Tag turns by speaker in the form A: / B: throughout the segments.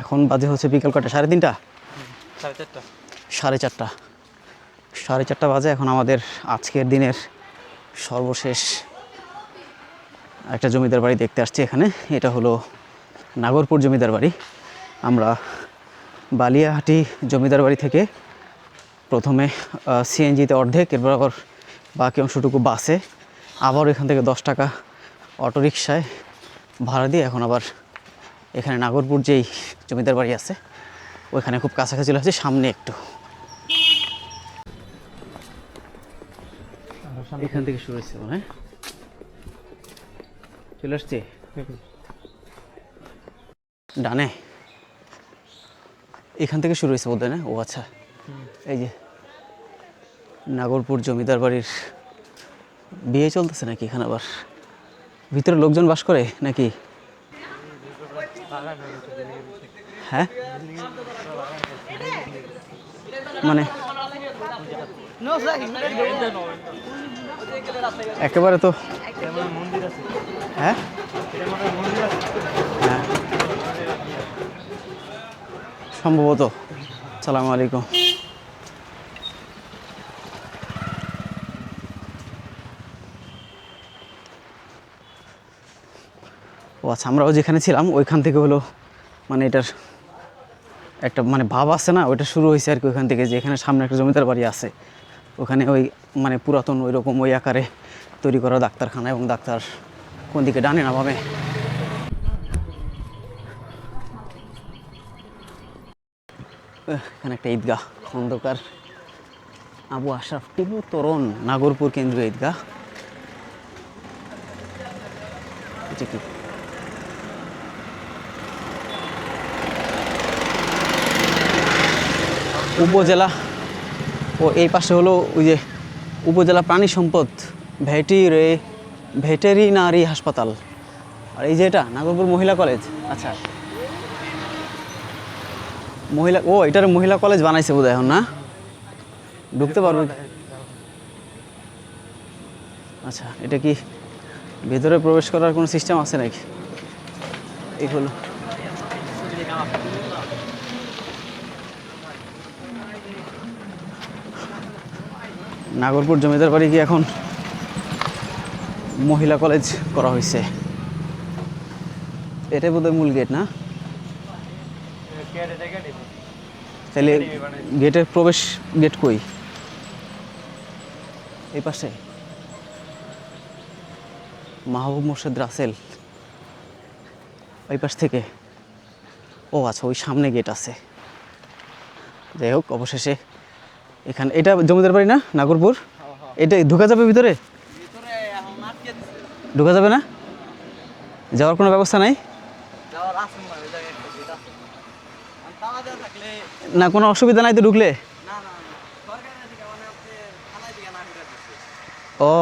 A: এখন বাজে হচ্ছে বিকাল কটা সাড়ে তিনটা?
B: সাড়ে চারটা।
A: সাড়ে চারটা। সাড়ে চারটা বাজে এখন আমাদের আজকের দিনের সর্বশেষ একটা জমিদার বাড়ি দেখতে আসছি এখানে। এটা হলো নাগরপুর জমিদার বাড়ি। আমরা বালিয়াহাটি জমিদার বাড়ি থেকে প্রথমে সিএনজিতে অর্ধেক এরপর আবার বাকি অংশটুকু বাসে। আবার এখান থেকে দশ টাকা অটোরিকশায় ভাড়া দিয়ে এখন আবার এখানে নাগরপুর যেই জমিদার বাড়ি আছে, ওইখানে খুব কাছাকাছি চলে সামনে একটু। এখান থেকে শুরু হয়েছে মনে চলে আসছে? ডানে। এখান থেকে শুরু হয়েছে বোধ না? ও আচ্ছা। এই যে নাগরপুর জমিদার বাড়ির বিয়ে চলতেছে নাকি এখানে আবার? ভিতরে লোকজন বাস করে নাকি? হ্যাঁ? মানে? একেবারে তো হ্যাঁ? হ্যাঁ। সম্ভবত। সালাম আলাইকুম। আচ্ছা আমরাও যেখানে ছিলাম ওইখান থেকে হলো মানে এটার একটা মানে ভাব আছে না ওইটা শুরু হয়েছে আর কি ওইখান থেকে যে এখানে সামনে একটা জমিদার বাড়ি আছে। ওখানে ওই মানে পুরাতন ওই রকম ওই আকারে তৈরি করা ডাক্তারখানা এবং ডাক্তার কোন দিকে ডানে না এহ, এখানে একটা ঈদগাহ খন্দকার আবু আশরাফ টিপু তরুণ নাগরপুর কেন্দ্রীয় ঈদগাহ। এটা কি? উপজেলা ও এই পাশে হলো ওই যে উপজেলা প্রাণী সম্পদ ভেটেরি ভেটেরিনারি হাসপাতাল। আর এই যে এটা নাগরপুর মহিলা কলেজ? আচ্ছা। মহিলা ও এটার মহিলা কলেজ বানাইছে বোধহয় এখন না? ঢুকতে পারবে? আচ্ছা এটা কি ভেতরে প্রবেশ করার কোনো সিস্টেম আছে নাকি? এই হলো। নাগরপুর জমিদার বাড়ি কি এখন মহিলা কলেজ করা হয়েছে। এটাই বোধহয় মূল গেট, না? তাহলে গেটের প্রবেশ গেট কই? এই পাশে? মাহবুব মোর্শেদ রাসেল। ওই পাশ থেকে? ও আচ্ছা ওই সামনে গেট আছে। যাই হোক, অবশেষে এখানে এটা জমিদার বাড়ি না? নাগরপুর? এটা ঢোকা যাবে ভিতরে? ঢোকা যাবে না? যাওয়ার কোনো ব্যবস্থা নাই? না, কোনো অসুবিধা নাই তো ঢুকলে? ও।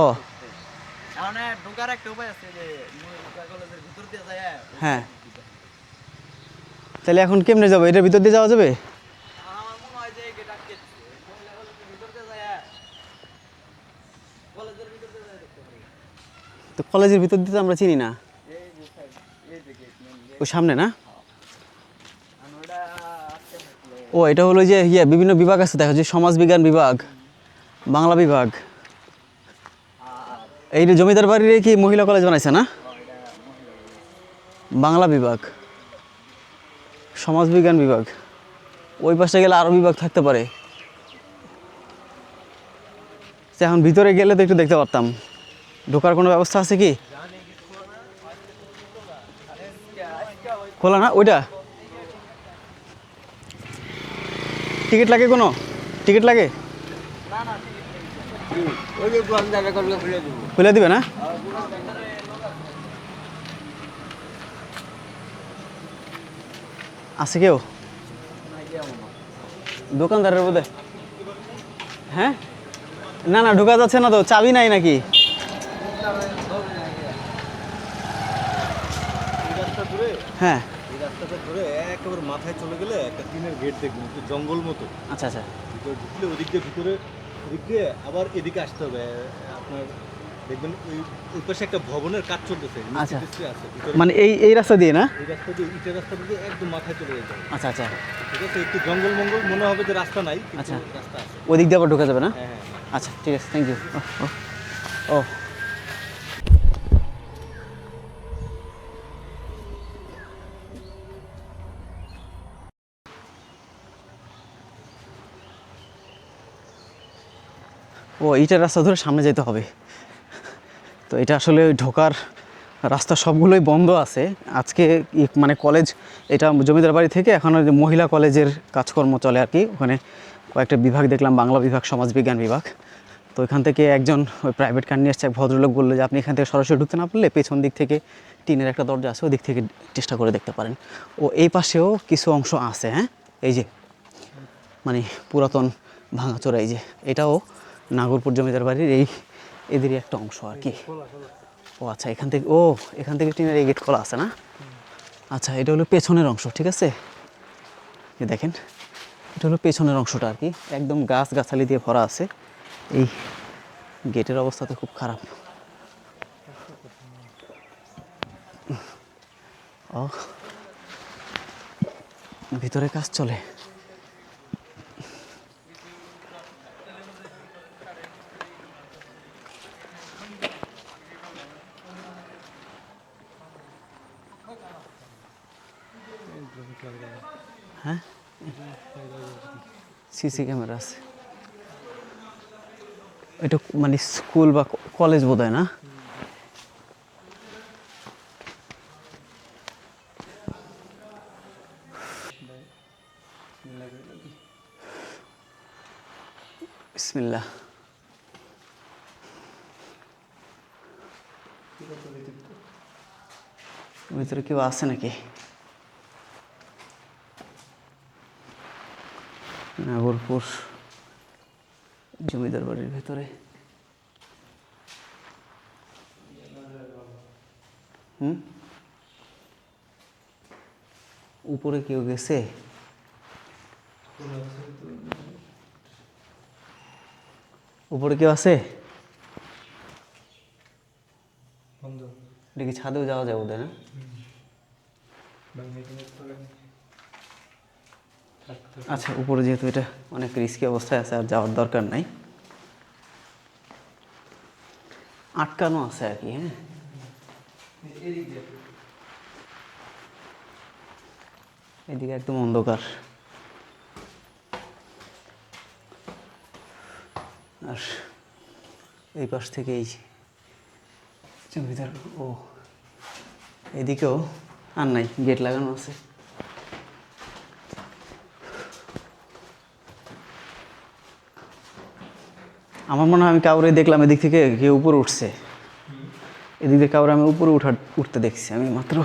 A: হ্যাঁ। তাহলে এখন কেমনে যাব? এটার ভিতর দিয়ে যাওয়া যাবে
B: আমার মনে হয় যে গেট আটকে দিচ্ছে। মহিলা কলেজের ভিতর দিয়ে যায় কলেজের ভিতর দিয়ে যায় দেখতে পারি
A: তো কলেজের ভিতর দিয়ে তো আমরা চিনি না।
B: যে যে
A: ওই সামনে না? ও, এটা হলো যে ইয়ে বিভিন্ন বিভাগ আছে, দেখা যায় সমাজ বিজ্ঞান বিভাগ, বাংলা বিভাগ। এই যে জমিদার বাড়ির কি মহিলা কলেজ বানাইছে না? বাংলা বিভাগ, সমাজ বিজ্ঞান বিভাগ। ওই পাশে গেলে আরও বিভাগ থাকতে পারে। সে এখন ভিতরে গেলে তো একটু দেখতে পারতাম। ঢোকার কোনো ব্যবস্থা আছে কি? খোলা না? ওইটা? টিকিট লাগে কোনো? টিকিট লাগে?
B: খুলে দিবে।
A: না? আছে কেউ? দোকানদারের বোধ হ্যাঁ? না না ঢোকা যাচ্ছে না তো চাবি নাই নাকি? হ্যাঁ।
C: এই রাস্তাটা ধরে একেবারে মাথায় চলে গেলে একটা টিনের গেট দেখবেন একটু জঙ্গল মতো
A: আচ্ছা আচ্ছা।
C: ভিতরে ঢুকলে ওদিক দিয়ে ভিতরে ওদিক দিয়ে আবার এদিকে আসতে হবে আপনার দেখবেন ওই ওই পাশে একটা ভবনের কাজ চলতেছে
A: আচ্ছা।
C: আছে
A: মানে এই এই রাস্তা দিয়ে না?
C: এই রাস্তা দিয়ে ইটের রাস্তা দিয়ে একদম মাথায় চলে যেতে
A: আচ্ছা আচ্ছা।
C: ঠিক আছে একটু জঙ্গল মঙ্গল মনে হবে যে রাস্তা নাই
A: আচ্ছা।
C: রাস্তা আছে
A: ওই দিক দিয়ে আবার ঢোকা যাবে না?
C: হ্যাঁ হ্যাঁ।
A: আচ্ছা ঠিক আছে থ্যাংক ইউ ও ও। এইটার রাস্তা ধরে সামনে যেতে হবে। তো এটা আসলে ঢোকার রাস্তা সবগুলোই বন্ধ আছে। আজকে মানে কলেজ, এটা জমিদার বাড়ি থেকে এখন মহিলা কলেজের কাজকর্ম চলে আর কি। ওখানে কয়েকটা বিভাগ দেখলাম, বাংলা বিভাগ সমাজবিজ্ঞান বিভাগ। তো এখান থেকে একজন ওই প্রাইভেট কার নিয়ে এসছে এক ভদ্রলোক বলল যে, আপনি এখান থেকে সরাসরি ঢুকতে না পারলে পেছন দিক থেকে টিনের একটা দরজা আছে ওই দিক থেকে চেষ্টা করে দেখতে পারেন। ও, এই পাশেও কিছু অংশ আছে হ্যাঁ? এই যে মানে পুরাতন ভাঙাচোরা, এই যে, এটাও নাগরপুর জমিদার বাড়ির এই এদেরই একটা অংশ আর কি। ও আচ্ছা এখান থেকে, ও, এখান থেকে টিনের এই গেট খোলা আছে না? আচ্ছা এটা হলো পেছনের অংশ, ঠিক আছে? এই দেখেন, এটা হলো পেছনের অংশটা আর কি। একদম গাছ গাছালি দিয়ে ভরা আছে। এই গেটের অবস্থা তো খুব খারাপ। ও, ভিতরে কাজ চলে। হ্যাঁ? সিসি ক্যামেরা আছে। এটা মানে স্কুল বা কলেজ বোধ হয় না? ভিতরে কেউ আছে নাকি? নাগরপুর জমিদার বাড়ির ভেতরে। হুম? উপরে কেউ গেছে? উপরে কেউ আছে? এটা কি ছাদেও যাওয়া যায় ওদের না আচ্ছা উপরে যেহেতু এটা অনেক রিস্কি অবস্থায় আছে আর যাওয়ার দরকার নাই। আটকানো আছে আর কি হ্যাঁ? এদিকে একদম অন্ধকার। আর এই পাশ থেকে এই জমিদার ও এদিকেও আর নাই গেট লাগানো আছে। আমার মনে হয় আমি কাউরে দেখলাম এদিক থেকে কেউ উপরে উঠছে। এদিক থেকে কাউরে আমি উপরে উঠার উঠতে দেখছি আমি মাত্র।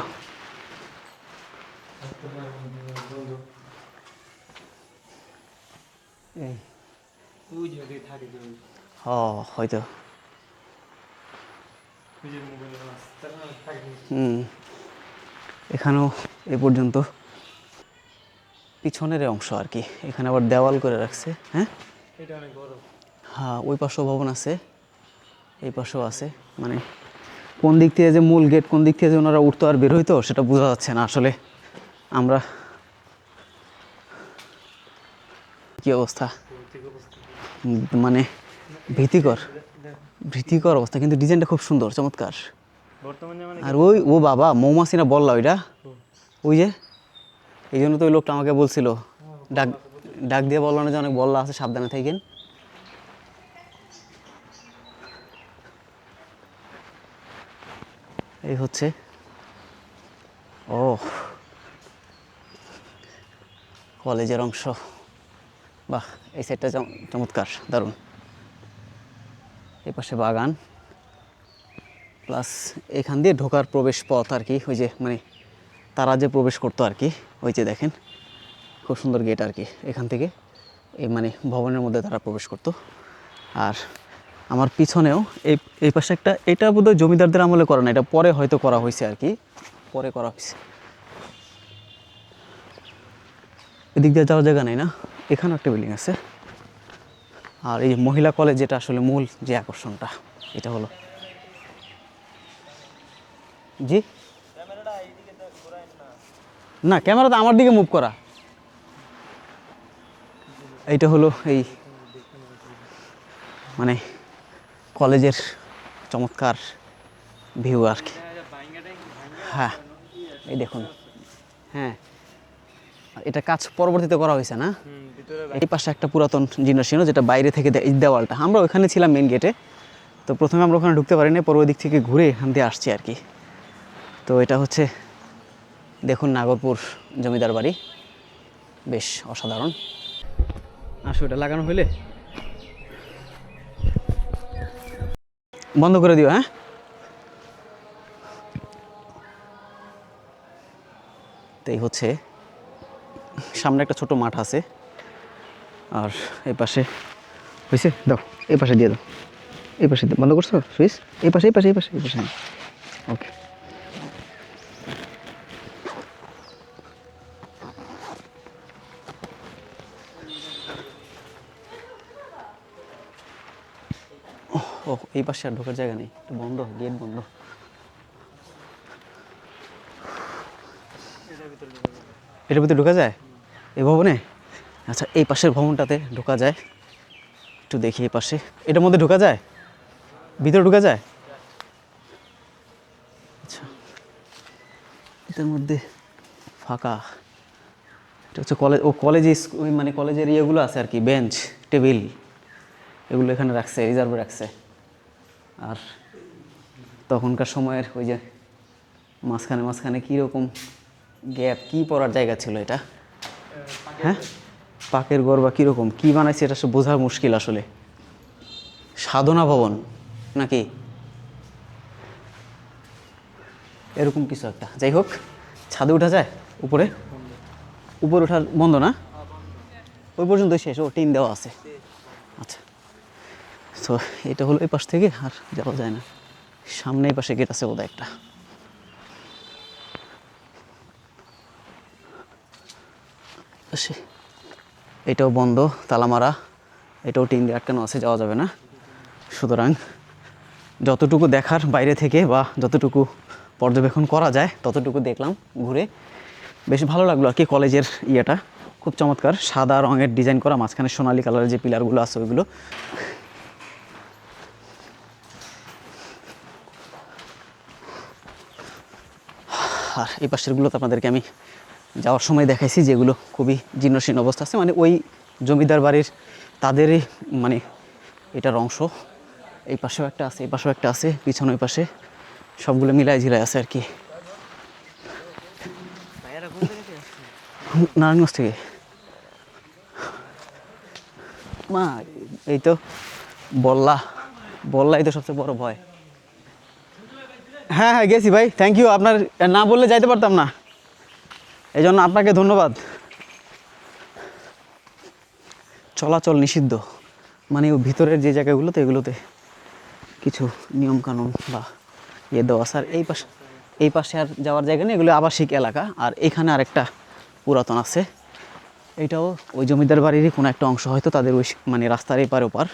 A: হয়তো। হুম। এখানেও এ পর্যন্ত। পিছনের অংশ আর কি। এখানে আবার দেওয়াল করে রাখছে হ্যাঁ? হ্যাঁ ওই পাশেও ভবন আছে, এই পাশেও আছে। মানে কোন দিক থেকে যে মূল গেট, কোন দিক থেকে যে ওনারা উঠতো আর বের হইতো, সেটা বোঝা যাচ্ছে না আসলে। আমরা কি অবস্থা? মানে ভীতিকর। ভীতিকর অবস্থা কিন্তু ডিজাইনটা খুব সুন্দর চমৎকার।
B: মানে
A: আর ওই ও বাবা মৌমাছি না বললা ওইটা। ওই যে এই জন্য তো ওই লোকটা আমাকে বলছিল ডাক ডাক দিয়ে বলল না যে অনেক বললা আছে সাবধানে থাকেন এই হচ্ছে ও কলেজের অংশ। বাহ এই সাইডটা চমৎকার দারুণ। এই পাশে বাগান প্লাস এখান দিয়ে ঢোকার প্রবেশ পথ আর কি, ওই যে মানে তারা যে প্রবেশ করতো আর কি, ওই যে দেখেন, খুব সুন্দর গেট আর কি, এখান থেকে এই মানে ভবনের মধ্যে তারা প্রবেশ করতো। আর আমার পিছনেও এই এই পাশে একটা, এটা বোধহয় জমিদারদের আমলে করা না, এটা পরে হয়তো করা হয়েছে আর কি, পরে করা হয়েছে। এদিক দিয়ে যাওয়ার জায়গা নেই না, এখানেও একটা বিল্ডিং আছে। আর এই মহিলা কলেজ যেটা আসলে মূল যে আকর্ষণটা, এটা হলো। জি?
B: না
A: ক্যামেরা তো আমার দিকে মুভ করা। এইটা হলো এই মানে কলেজের চমৎকার ভিউ আর কি। হ্যাঁ এই দেখুন। হ্যাঁ। এটা কাজ পরবর্তীতে করা হয়েছে না? এই পাশে একটা পুরাতন ছিল, যেটা বাইরে থেকে দেওয়ালটা। আমরা ওখানে ছিলাম মেন গেটে তো প্রথমে আমরা ওখানে ঢুকতে পারিনি পরে ওই দিক থেকে ঘুরে এখান দিয়ে আসছি আর কি। তো এটা হচ্ছে, দেখুন নাগরপুর জমিদার বাড়ি। বেশ অসাধারণ। আসো, এটা লাগানো হইলে। বন্ধ করে দিও হ্যাঁ? তো এই হচ্ছে সামনে একটা ছোট মাঠ আছে। আর এই পাশে হয়েছে দাও, এই পাশে দিয়ে দাও। এই পাশে বন্ধ করছ? সুইচ? এই পাশে এই পাশে এই পাশে এই পাশে। ওকে। ও এই পাশে আর ঢোকার জায়গা নেই। বন্ধ, গেট বন্ধ। এটার ভিতরে ঢোকা যায়? এই ভবনে? আচ্ছা এই পাশের ভবনটাতে ঢোকা যায়। একটু দেখি এই পাশে। এটার মধ্যে ঢোকা যায়? ভিতরে ঢোকা যায়? আচ্ছা এটার মধ্যে ফাঁকা। এটা হচ্ছে কলেজ ও কলেজে মানে কলেজের ইয়েগুলো আছে আর কি, বেঞ্চ, টেবিল। এগুলো এখানে রাখছে, রিজার্ভে রাখছে। আর তখনকার সময়ের ওই যে মাঝখানে মাঝখানে কীরকম গ্যাপ, কী পড়ার জায়গা ছিল এটা? হ্যাঁ? পাকের গড় বা কীরকম? কী বানাইছে এটা সে বোঝা মুশকিল আসলে। সাধনা ভবন নাকি? এরকম কিছু একটা। যাই হোক, ছাদে উঠা যায় উপরে? উপরে ওঠার বন্ধ না? ওই পর্যন্ত শেষ, ও টিন দেওয়া আছে। আচ্ছা। তো এটা হলো এই পাশ থেকে আর যাওয়া যায় না। সামনে এই পাশে গেট আছে বোধহয় একটা। আসে। এটাও বন্ধ তালামারা এটাও টিন দিয়ে আটকানো আছে, যাওয়া যাবে না। সুতরাং যতটুকু দেখার বাইরে থেকে বা যতটুকু পর্যবেক্ষণ করা যায়, ততটুকু দেখলাম ঘুরে। বেশ ভালো লাগল আর কি কলেজের ইয়েটা। খুব চমৎকার, সাদা রঙের ডিজাইন করা, মাঝখানে সোনালি কালারের যে পিলারগুলো আছে, ওইগুলো। আর এই পাশেরগুলো তো আপনাদেরকে আমি যাওয়ার সময় দেখাইছি যেগুলো খুবই জীর্ণশীর্ণ অবস্থা আছে। মানে ওই জমিদার বাড়ির তাদেরই মানে এটার অংশ। এই পাশেও একটা আছে, এই পাশেও একটা আছে, পিছনে ওই পাশে। সবগুলো মিলাই ঝিলাই আছে আর কি। নারায়ণগঞ্জ থেকে? মা, এই তো বললা। বললাই তো সবচেয়ে বড় ভয়। হ্যাঁ হ্যাঁ গেছি ভাই। থ্যাংক ইউ আপনার না বললে যাইতে পারতাম না। এই জন্য আপনাকে ধন্যবাদ। চলাচল নিষিদ্ধ। মানে ও ভিতরের যে জায়গাগুলোতে, এগুলোতে কিছু নিয়মকানুন বা ইয়ে দেওয়া স্যার এই পাশে এই পাশে আর যাওয়ার জায়গা নেই, এগুলো আবাসিক এলাকা। আর এখানে আরেকটা পুরাতন আছে। এটাও ওই জমিদার বাড়িরই কোনো একটা অংশ হয়তো তাদের ওই মানে রাস্তার এপার ওপার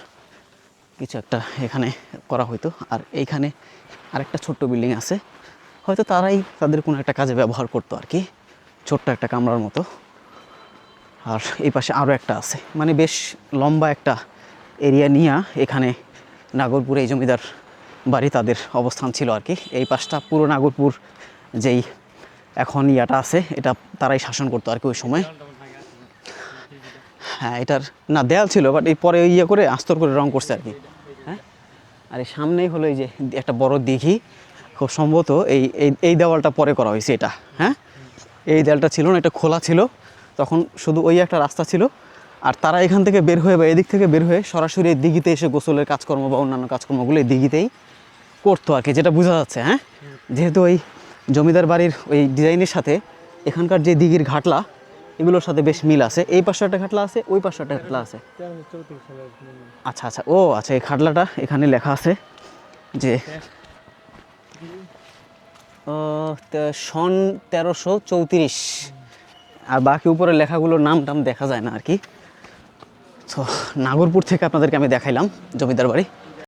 A: কিছু একটা এখানে করা হইতো। আর এইখানে আরেকটা ছোট্ট বিল্ডিং আছে। হয়তো তারাই তাদের কোনো একটা কাজে ব্যবহার করতো আর কি। ছোট্ট একটা কামরার মতো। আর এই পাশে আরও একটা আছে। মানে বেশ লম্বা একটা এরিয়া নিয়ে এখানে নাগরপুরে এই জমিদার বাড়ি তাদের অবস্থান ছিল আর কি। এই পাশটা পুরো নাগরপুর যেই এখন ইয়াটা আছে, এটা তারাই শাসন করতো আর কি ওই সময়। হ্যাঁ এটার না, দেয়াল ছিল বাট এই পরে ইয়ে করে, আস্তর করে রং করছে আর কি। হ্যাঁ? আর এই সামনেই হলো এই যে একটা বড় দিঘি। খুব সম্ভবত এই এই দেওয়ালটা পরে করা হয়েছে এটা। হ্যাঁ? এই দেয়ালটা ছিল না, এটা খোলা ছিল। তখন শুধু ওই একটা রাস্তা ছিল। আর তারা এখান থেকে বের হয়ে বা এদিক থেকে বের হয়ে সরাসরি এই দিঘিতে এসে গোসলের কাজকর্ম বা অন্যান্য কাজকর্মগুলো এই দিঘিতেই করতো আর কি, যেটা বোঝা যাচ্ছে হ্যাঁ? যেহেতু ওই জমিদার বাড়ির ওই ডিজাইনের সাথে এখানকার যে দিঘির ঘাটলা, এগুলোর সাথে বেশ মিল আছে। এই পাশে একটা ঘাটলা আছে, ওই পাশে একটা ঘাটলা আছে। আচ্ছা আচ্ছা ও আচ্ছা এই ঘাটলাটা এখানে লেখা আছে যে সন তেরোশো চৌত্রিশ। আর বাকি উপরে লেখাগুলোর নাম টাম দেখা যায় না আর কি। তো, নাগরপুর থেকে আপনাদেরকে আমি দেখাইলাম, জমিদার বাড়ি।